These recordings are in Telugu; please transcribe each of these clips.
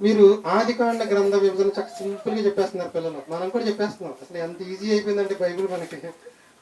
మీరు ఆదికాండ గ్రంథ విభజన చక్క సింపుల్గా చెప్పేస్తున్నారు పిల్లలు. మనం కూడా చెప్పేస్తున్నాం. అసలు ఎంత ఈజీ అయిపోయిందంటే బైబిల్ మనకి.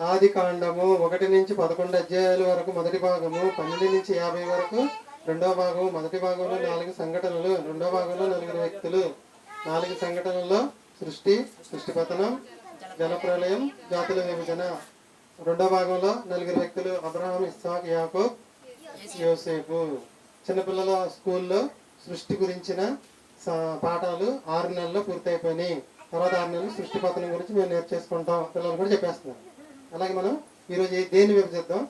ఆది కాండము ఒకటి నుంచి పదకొండు అధ్యాయాల వరకు మొదటి భాగము పన్నెండు నుంచి యాభై వరకు రెండో భాగం మొదటి భాగంలో నాలుగు సంఘటనలు రెండో భాగంలో నలుగురు వ్యక్తులు. నాలుగు సంఘటనల్లో సృష్టి సృష్టి పతనం జలప్రలయం జాతుల విభజన. రెండో భాగంలో నలుగురు వ్యక్తులు అబ్రహాం ఇస్సాక్ యాకోబ్ యోసేపు. చిన్నపిల్లల స్కూల్లో సృష్టి గురించిన పాఠాలు ఆరు నెలల్లో పూర్తయిపోయినాయి. తర్వాత ఆరు నెలలు సృష్టి పతనం గురించి మేము నేర్చేసుకుంటాం పిల్లలు కూడా చెప్పేస్తున్నారు. అలాగే మనం ఈరోజు దేని దేన్ని విభజిద్దాం?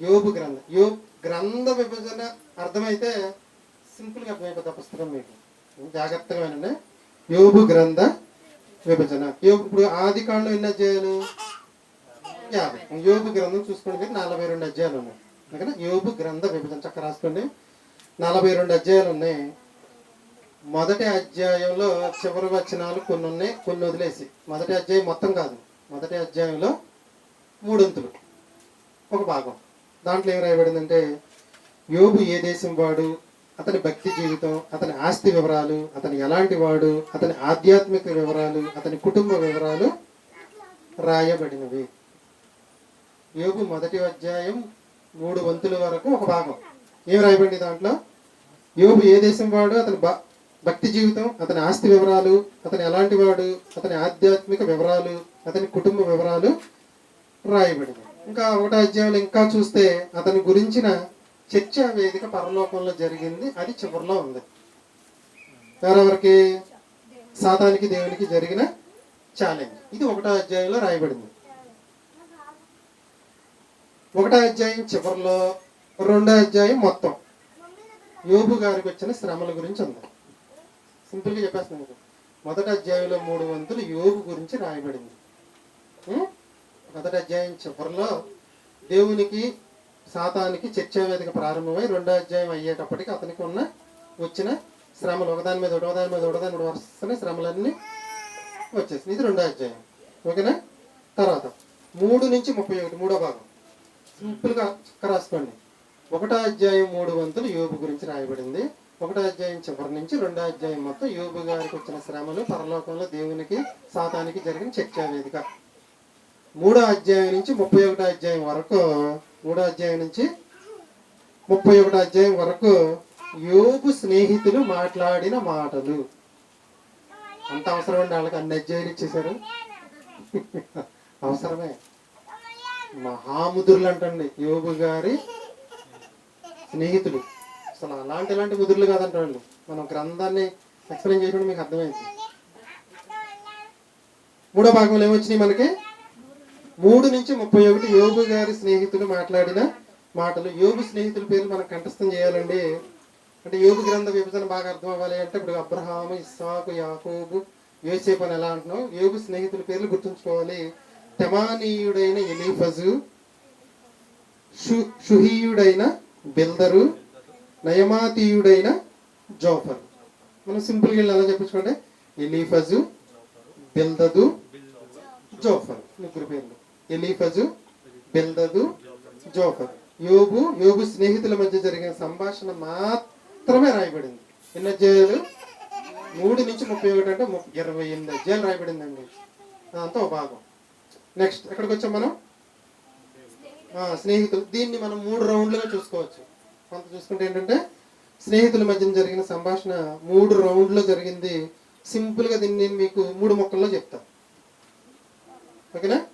యోబు గ్రంథం. యో గ్రంథ విభజన అర్థమైతే సింపుల్గా అర్థమైపోతుంది ఆ పుస్తకం మీకు. జాగ్రత్తగా వినండి. యోబు గ్రంథ విభజన. యోబు ఇప్పుడు ఆది కాండం ఎన్ని అధ్యాయాలు? యాభై. యోబు గ్రంథం చూసుకోండి నలభై రెండు అధ్యాయాలు ఉన్నాయి. అందుకనే యోబు గ్రంథ విభజన చక్క రాసుకోండి. నలభై రెండు అధ్యాయాలు ఉన్నాయి. మొదటి అధ్యాయంలో చివరి వచనాలు కొన్ని ఉన్నాయి కొన్ని వదిలేసి. మొదటి అధ్యాయం మొత్తం కాదు. మొదటి అధ్యాయంలో మూడొంతులు. ఒక భాగం. దాంట్లో ఏం రాయబడిందంటే యోబు ఏ దేశం వాడు? అతని భక్తి జీవితం అతని ఆస్తి వివరాలు అతను ఎలాంటి వాడు? అతని ఆధ్యాత్మిక వివరాలు అతని కుటుంబ వివరాలు రాయబడినవి. యోగు మొదటి అధ్యాయం మూడు వంతుల వరకు ఒక భాగం. ఏం రాయబడింది దాంట్లో? యోగు ఏ దేశం వాడు? అతని భక్తి జీవితం అతని ఆస్తి వివరాలు అతను ఎలాంటి వాడు అతని ఆధ్యాత్మిక వివరాలు అతని కుటుంబ వివరాలు రాయబడింది ఇంకా ఒకటో అధ్యాయంలో ఇంకా చూస్తే అతని గురించిన చర్చా వేదిక పరలోకంలో జరిగింది. అది చివరిలో ఉంది. ఎవరెవరికి? సాతానికి దేవునికి జరిగిన ఛాలెంజ్ ఇది ఒకటో అధ్యాయంలో రాయబడింది. ఒకటో అధ్యాయం చివరిలో రెండో అధ్యాయం మొత్తం. యోబు గారికి వచ్చిన శ్రమల గురించి ఉంది. సింపుల్గా చెప్పేస్తున్నాను మీకు. మొదటి అధ్యాయంలో మూడు వంతులు యోగు గురించి రాయబడింది. మొదటి అధ్యాయం చివరిలో దేవునికి సాతానికి చర్చావేదిక ప్రారంభమై రెండో అధ్యాయం అయ్యేటప్పటికి అతనికి ఉన్న వచ్చిన శ్రమలు. ఒకదాని మీద ఒకదాని మీద ఒకదాని మీద వరుసనే శ్రమలన్నీ వచ్చేసింది ఇది రెండో అధ్యాయం. ఓకేనా? తర్వాత మూడు నుంచి ముప్పై ఒకటి మూడో భాగం. సింపుల్గా రాసుకోండి. ఒకటో అధ్యాయం మూడు వంతులు యోగు గురించి రాయబడింది. ఒకటో అధ్యాయం చివరి నుంచి రెండో అధ్యాయం మొత్తం యోబు గారికి వచ్చిన శ్రమలు పరలోకంలో దేవునికి సాతానికి జరిగిన చర్చావేదిక మూడో అధ్యాయం నుంచి ముప్పై ఒకటో అధ్యాయం వరకు మూడో అధ్యాయం నుంచి ముప్పై ఒకటో అధ్యాయం వరకు యోగు స్నేహితులు మాట్లాడిన మాటలు. అంత అవసరం అండి వాళ్ళకి అన్ని అధ్యాయులు ఇచ్చేశారు. అవసరమే. మహాముదురులు అంటండి యోగు గారి స్నేహితులు. అసలు అలాంటి ఇలాంటి కుదురులు కాదంట వాళ్ళు మనం గ్రంథాన్ని ఎక్స్ప్లెయిన్ చేసినప్పుడు మీకు అర్థమైంది. మూడో భాగంలో ఏమొచ్చినాయి మనకి? మూడు నుంచి ముప్పై ఒకటి యోగు గారి స్నేహితులు మాట్లాడిన మాటలు. యోగు స్నేహితుల పేర్లు మనం కంఠస్థం చేయాలండి. అంటే యోగు గ్రంథ విభజన బాగా అర్థం అవ్వాలి అంటే ఇప్పుడు అబ్రహాము ఇస్సాకు యాకోబు యోసేపు అని ఎలా అంటున్నాం యోగు స్నేహితుల పేర్లు గుర్తుంచుకోవాలి. తెమానీయుడైన ఎలీఫజు షు షుహీయుడైన బిల్దరు నయమాతీయుడైన జోఫర్. మనం సింపుల్గా వెళ్ళి ఎలా చెప్పించుకోండి ఎలీఫజు బిల్దదు జోఫర్. ముగ్గురు పేర్లు. Eliphaz Bildad Zophar. యోబు యోబు స్నేహితుల మధ్య జరిగిన సంభాషణ మాత్రమే రాయబడింది. ఎన్ని అధ్యాయాలు? మూడు నుంచి ముప్పై ఒకటి అంటే ఇరవై ఎనిమిది అధ్యాయాలు రాయబడిందండి. దాంతో ఒక భాగం. నెక్స్ట్ ఎక్కడికి వచ్చాం మనం? స్నేహితులు. దీన్ని మనం మూడు రౌండ్లుగా చూసుకోవచ్చు. కొంత చూసుకుంటే ఏంటంటే స్నేహితుల మధ్య జరిగిన సంభాషణ మూడు రౌండ్లో జరిగింది. సింపుల్గా దీన్ని నేను మీకు మూడు మొక్కల్లో చెప్తా. ఓకేనా?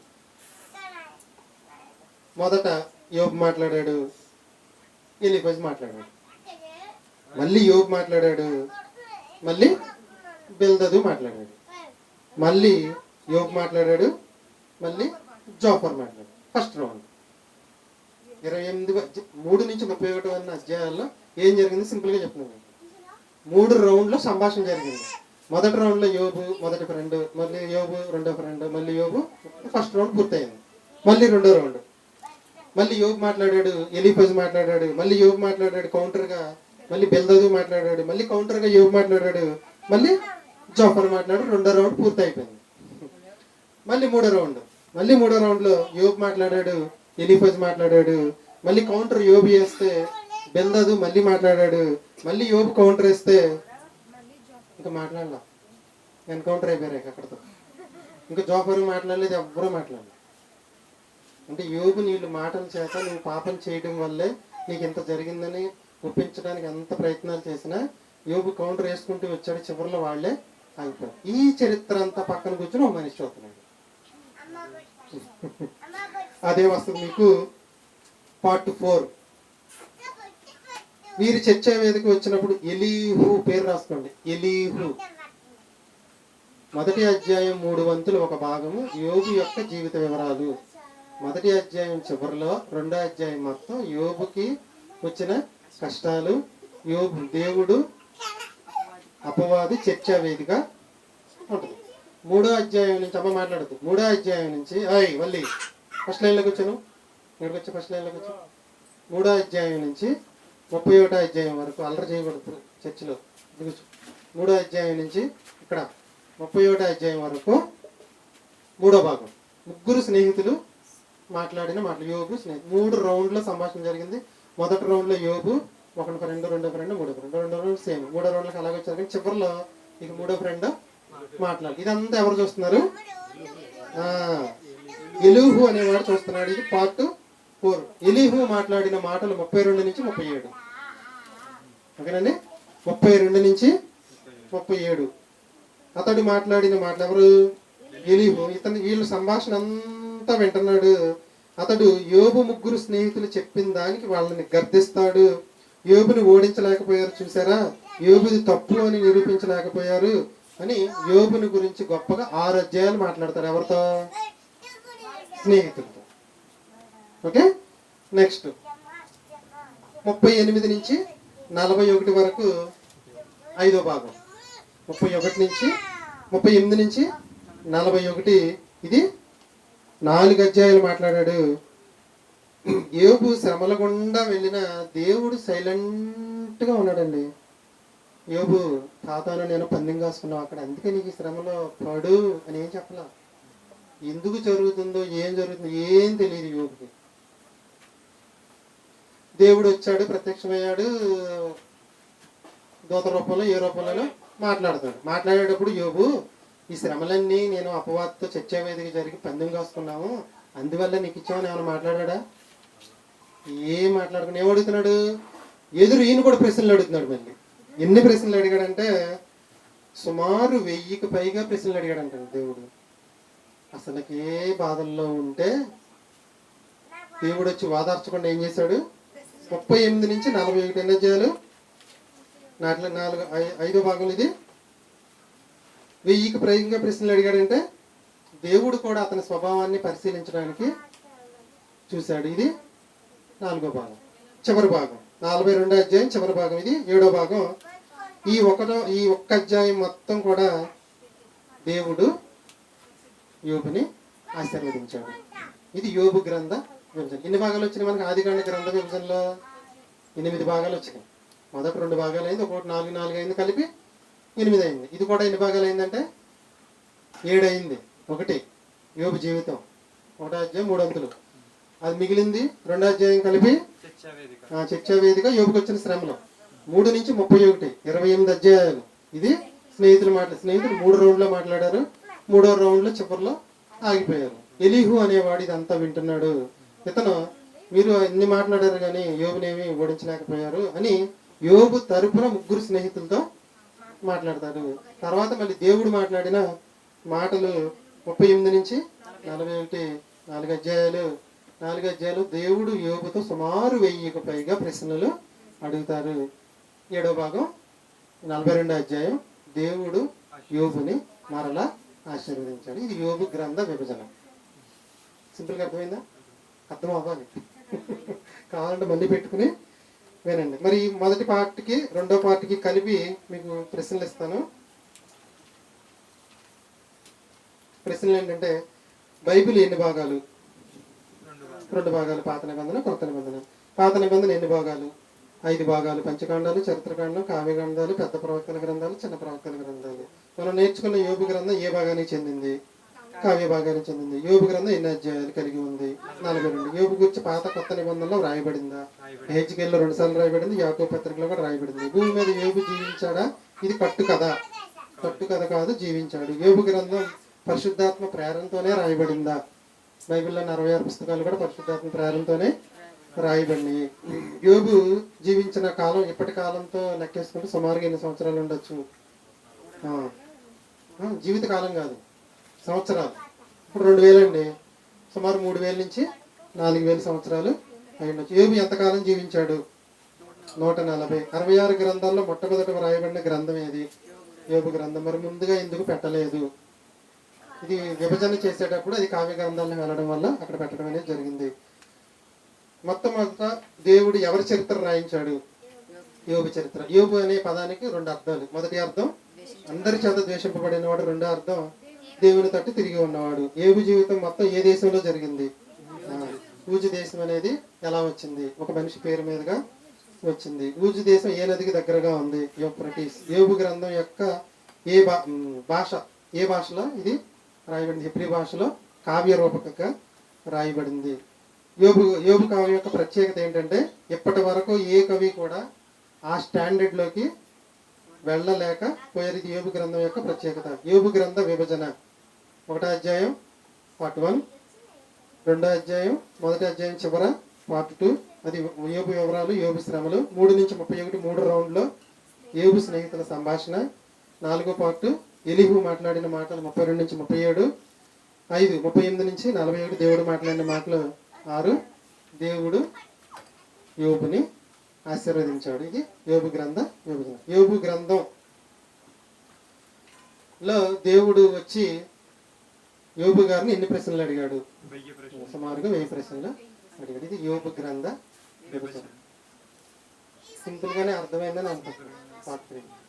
మొదట యోబ్ మాట్లాడాడు. ఎలిఫజ్ మాట్లాడాడు మళ్ళీ యోబ్ మాట్లాడాడు. మళ్ళీ బిల్దదు మాట్లాడాడు. మళ్ళీ యోబ్ మాట్లాడాడు. మళ్ళీ జోఫర్ మాట్లాడాడు. First round. ఇరవై ఎనిమిది మూడు నుంచి ముప్పై ఒకటి ఉన్న అధ్యాయాల్లో ఏం జరిగింది? సింపుల్గా చెప్పినాను మూడు రౌండ్లో సంభాషణ జరిగింది. మొదటి రౌండ్లో యోబు మొదటి ఫ్రెండ్ మళ్ళీ యోబు రెండో ఫ్రెండ్ మళ్ళీ యోబు ఫస్ట్ రౌండ్ పూర్తయింది. మళ్ళీ రెండో రౌండ్. మళ్ళీ యోబు మాట్లాడాడు ఎలిఫజ్ మాట్లాడాడు మళ్ళీ యోబు మాట్లాడాడు కౌంటర్గా మళ్ళీ బెల్దదు మాట్లాడాడు మళ్ళీ కౌంటర్గా యోబు మాట్లాడాడు మళ్ళీ జోఫర్ మాట్లాడాడు రెండో రౌండ్ పూర్తి అయిపోయింది మళ్ళీ మూడో రౌండ్. మళ్ళీ మూడో రౌండ్లో యోబు మాట్లాడాడు ఎలిఫజ్ మాట్లాడాడు. మళ్ళీ కౌంటర్ యోబు వేస్తే బెల్దదు మళ్ళీ మాట్లాడాడు. మళ్ళీ యోబు కౌంటర్ వేస్తే ఇంకా మాట్లాడలా. ఎన్కౌంటర్ అయిపోయారు అక్కడతో. ఇంకా జోఫరు మాట్లాడలేదు ఎవ్వరూ మాట్లాడలేదు. అంటే యోగు నీళ్ళు మాటల చేత నువ్వు పాపం చేయడం వల్లే నీకు ఇంత జరిగిందని ఒప్పించడానికి ఎంత ప్రయత్నాలు చేసినా యోగు కౌంటర్ వేసుకుంటూ వచ్చాడు చివరిలో వాళ్ళే ఆగిపోయారు. ఈ చరిత్ర అంతా పక్కన కూర్చొని ఒక మనిషి చూస్తున్నాడు. అదే వస్తుంది మీకు పార్ట్ ఫోర్ వీరి చర్చా వేదిక వచ్చినప్పుడు ఎలీహు పేరు రాసుకోండి. ఎలీహు. మొదటి అధ్యాయం మూడు వంతులు ఒక భాగము. యోగు యొక్క జీవిత వివరాలు. మొదటి అధ్యాయం చివరిలో రెండో అధ్యాయం మొత్తం యోగుకి వచ్చిన కష్టాలు. యోగు దేవుడు అపవాది చర్చా వేదిక ఉంటుంది. మూడో అధ్యాయం నుంచి అమ్మ మాట్లాడదు మూడో అధ్యాయం నుంచి అయ్ మళ్ళీ. ఫస్ట్ లైన్లోకి వచ్చాను. ఇక్కడికి వచ్చి ఫస్ట్ లైన్లోకి వచ్చాను మూడో అధ్యాయం నుంచి ముప్పై ఒకటో అధ్యాయం వరకు అల్లరి చేయబడుతుంది చర్చిలో. ఇది మూడో అధ్యాయం నుంచి ఇక్కడ ముప్పై ఒకటో అధ్యాయం వరకు మూడో భాగం. ముగ్గురు స్నేహితులు మాట్లాడిన మాటలు. యోగు స్నేహితులు మూడు రౌండ్లో సంభాషణ జరిగింది. మొదటి రౌండ్లో యోగు ఒకటి ఫ్రెండ్ రెండో ఫ్రెండ్ మూడో ఫ్రెండ్ రెండో రౌండ్ సేమ్. మూడో రౌండ్లకు అలాగే వచ్చారు కానీ చివరిలో ఇక మూడో ఫ్రెండ్ మాట్లాడు ఇదంతా ఎవరు చూస్తున్నారు? ఎలీహు అనేవాడు చూస్తున్నాడు. ఇది పార్ట్ ఫోర్ ఎలీహు మాట్లాడిన మాటలు ముప్పై రెండు నుంచి ముప్పై ఏడు. ఓకేనండి? ముప్పై రెండు నుంచి ముప్పై ఏడు. అతడు మాట్లాడిన మాటలు ఎవరు? ఎలీహు. ఇతను వీళ్ళ సంభాషణ అంతా వింటున్నాడు. అతడు యోబు ముగ్గురు స్నేహితులు చెప్పిన దానికి వాళ్ళని గర్దిస్తాడు. యోబుని ఓడించలేకపోయారు చూసారా యోబుది తప్పు అని నిరూపించలేకపోయారు అని యోబుని గురించి గొప్పగా ఆరు అధ్యాయాలు మాట్లాడతారు ఎవరితో? స్నేహితులతో. ఓకే? నెక్స్ట్. ముప్పై ఎనిమిది నుంచి నలభై ఒకటి వరకు ఐదో భాగం. ముప్పై ఒకటి నుంచి ముప్పై ఎనిమిది నుంచి నలభై ఒకటి. ఇది నాలుగు అధ్యాయులు మాట్లాడాడు. యోబు శ్రమల గుండా వెళ్ళిన దేవుడు సైలెంట్గా ఉన్నాడండి. ఏబు తాతాను నేను పందెం కాసుకున్నావు అక్కడ. అందుకే నీకు శ్రమలో పడు అని ఏం చెప్పలా? ఎందుకు జరుగుతుందో ఏం జరుగుతుందో ఏం తెలియదు యోగుకి దేవుడు వచ్చాడు ప్రత్యక్షమయ్యాడు దూత రూపంలో ఏ రూపంలోనో మాట్లాడతాడు. మాట్లాడేటప్పుడు యోగు ఈ శ్రమలన్నీ నేను అపవాదతో చర్చా వేదిక జరిగి పందెం కాసుకున్నాము అందువల్ల నీకు ఇచ్చామని ఏమైనా మాట్లాడా ఏం మాట్లాడుకుని ఏం అడుగుతున్నాడు? ఎదురు ఈయన కూడా ప్రశ్నలు అడుగుతున్నాడు మళ్ళీ. ఎన్ని ప్రశ్నలు అడిగాడంటే సుమారు వెయ్యికి పైగా ప్రశ్నలు అడిగాడంట దేవుడు. అసలుకి ఏ బాధల్లో ఉంటే దేవుడు వచ్చి వాదార్చకుండా ఏం చేశాడు? ముప్పై ఎనిమిది నుంచి నలభై ఒకటి ఎన్ని అధ్యాయాలు? నాలుగు నాలుగు ఐ- ఐదో భాగం ఇది. వెయ్యికి ప్రయోగంగా ప్రశ్నలు అడిగాడంటే దేవుడు కూడా అతని స్వభావాన్ని పరిశీలించడానికి చూశాడు. ఇది నాలుగో భాగం. చివరి భాగం. నలభై రెండో అధ్యాయం చివరి భాగం ఇది. ఏడో భాగం. ఈ ఒకటో ఈ ఒక్క అధ్యాయం మొత్తం కూడా దేవుడు యోబుని ఆశీర్వదించాడు. ఇది యోబు గ్రంథ విభజన. ఎన్ని భాగాలు వచ్చినాయి మనకి? ఆదికాండ గ్రంథ విభజనలో ఎనిమిది భాగాలు వచ్చినాయి. మొదటి రెండు భాగాలు అయింది ఒకటి నాలుగు నాలుగు అయింది కలిపి ఎనిమిది అయింది. ఇది కూడా ఎన్ని భాగాలు అయిందంటే? ఏడు అయింది. ఒకటి యోబు జీవితం. ఒకటో అధ్యాయం మూడు అంతులు. అది మిగిలింది రెండో అధ్యాయం కలిపి వేదిక యోబుకి వచ్చిన శ్రమలో. మూడు నుంచి ముప్పై ఒకటి ఇరవై ఎనిమిది అధ్యాయాలు. ఇది స్నేహితులు మాట్లా. స్నేహితులు మూడు రౌండ్లో మాట్లాడారు. మూడో రౌండ్లో చివరిలో ఆగిపోయారు. ఎలీహు అనేవాడు ఇదంతా వింటున్నాడు. ఇతను మీరు ఎన్ని మాట్లాడారు కానీ యోబునేమి ఓడించలేకపోయారు అని యోబు తరపున ముగ్గురు స్నేహితులతో మాట్లాడతాడు తర్వాత మళ్ళీ దేవుడు మాట్లాడిన మాటలు ముప్పై ఎనిమిది నుంచి నలభై ఒకటి నాలుగు అధ్యాయాలు నాలుగు అధ్యాయాలు దేవుడు యోగుతో సుమారు వెయ్యికి పైగా ప్రశ్నలు అడుగుతారు. ఏడో భాగం నలభై రెండో అధ్యాయం దేవుడు యోగుని మరలా ఆశీర్వదించాడు. ఇది యోబు గ్రంథ విభజన. సింపుల్గా అర్థమైందా? అర్థం అవ్వాలి కావాలంటే మళ్ళీ పెట్టుకుని వినండి. మరి మొదటి పార్ట్కి రెండో పార్ట్కి కలిపి మీకు ప్రశ్నలు ఇస్తాను. ప్రశ్నలు ఏంటంటే బైబిల్ ఎన్ని భాగాలు? రెండు భాగాలు. పాత నిబంధన కొత్త నిబంధన. పాత నిబంధన ఎన్ని భాగాలు? ఐదు భాగాలు. పంచకాండాలు చరిత్రకాండం కావ్యకాండాలు పెద్ద ప్రవర్తన గ్రంథాలు చిన్న ప్రవర్తన గ్రంథాలు. మనం నేర్చుకున్న యోబు గ్రంథం ఏ భాగానికి చెందింది? కావ్య భాగానికి చెందింది. యోగు గ్రంథం ఎన్ని అధ్యాయాలు కలిగి ఉంది? నలభై రెండు. యోగు గురించి పాత కొత్త నిబంధనలో రాయబడిందా హెచ్కేల్లో రెండు సార్లు రాయబడింది యాకో పత్రికలో కూడా రాయబడింది భూమి మీద యోగు జీవించాడా? ఇది కట్టు కథ. కట్టు కథ కాదు జీవించాడు. యోగు గ్రంథం పరిశుద్ధాత్మ ప్రేరణతోనే రాయబడిందా బైబిల్లో అరవై ఆరు పుస్తకాలు కూడా పరిశుద్ధాత్మ ప్రేరణతోనే రాయబడినాయి యోగు జీవించిన కాలం ఇప్పటి కాలంతో లెక్కేసుకుంటే సుమారుగా ఎన్ని సంవత్సరాలు ఉండొచ్చు? జీవితకాలం జీవిత కాలం కాదు. సంవత్సరాలు. ఇప్పుడు రెండు వేలండి సుమారు మూడు వేల నుంచి నాలుగు వేల సంవత్సరాలు అయి ఏమి ఎంతకాలం జీవించాడు? నూట నలభై. అరవై ఆరు గ్రంథాల్లో మొట్టమొదట వ్రాయబడిన గ్రంథం ఏది? యోగు గ్రంథం. మరి ముందుగా ఎందుకు పెట్టలేదు? ఇది విభజన చేసేటప్పుడు అది కావ్య గ్రంథాలను వెళ్ళడం వల్ల అక్కడ పెట్టడం అనేది జరిగింది. మొత్తం అంతా దేవుడు ఎవరి చరిత్ర రాయించాడు? యోగు చరిత్ర. యోగు అనే పదానికి రెండు అర్థాలు. మొదటి అర్థం అందరి చేత ద్వేషింపబడినవాడు రెండో అర్థం దేవుని తట్టు తిరిగి ఉన్నవాడు. ఏబు జీవితం మొత్తం ఏ దేశంలో జరిగింది? ఊజు దేశం అనేది ఎలా వచ్చింది? ఒక మనిషి పేరు మీదుగా వచ్చింది. ఊజు దేశం ఏ నదికి దగ్గరగా ఉంది? యోప్రటీస్ ఏబు గ్రంథం యొక్క ఏ భా భాష ఏ భాషలో? ఇది రాయబడింది. హిబ్రీ భాషలో కావ్య రూపకంగా రాయబడింది. యోబు యోబు కావ్యం యొక్క ప్రత్యేకత ఏంటంటే ఇప్పటి వరకు ఏ కవి కూడా ఆ స్టాండర్డ్లోకి వెళ్ళలేక పోయేది యోగు గ్రంథం యొక్క ప్రత్యేకత. యోగు గ్రంథ విభజన. ఒకటో అధ్యాయం పార్ట్ వన్ రెండో అధ్యాయం మొదటి అధ్యాయం చివర పార్ట్ టూ అది యోగు వివరాలు యోగు శ్రమలు. మూడు నుంచి ముప్పై ఒకటి మూడు రౌండ్లో యోగు స్నేహితుల సంభాషణ. నాలుగో పార్ట్ ఎలిహు మాట్లాడిన మాటలు ముప్పై రెండు నుంచి ముప్పై ఏడు. ఐదు ముప్పై ఎనిమిది నుంచి నలభై ఏడు. దేవుడు మాట్లాడిన మాటలు ఆరు. దేవుడు యోగుని ఆశీర్వదించాడు. ఇది యోబు గ్రంథ విభజన యోబు గ్రంథం. లో దేవుడు వచ్చి యోబు గారిని ఎన్ని ప్రశ్నలు అడిగాడు? సుమారుగా వెయ్యి ప్రశ్నలు అడిగాడు. ఇది యోబు గ్రంథ విభజన సింపుల్ గానే అర్థమైందని అనుకుంటున్నాను.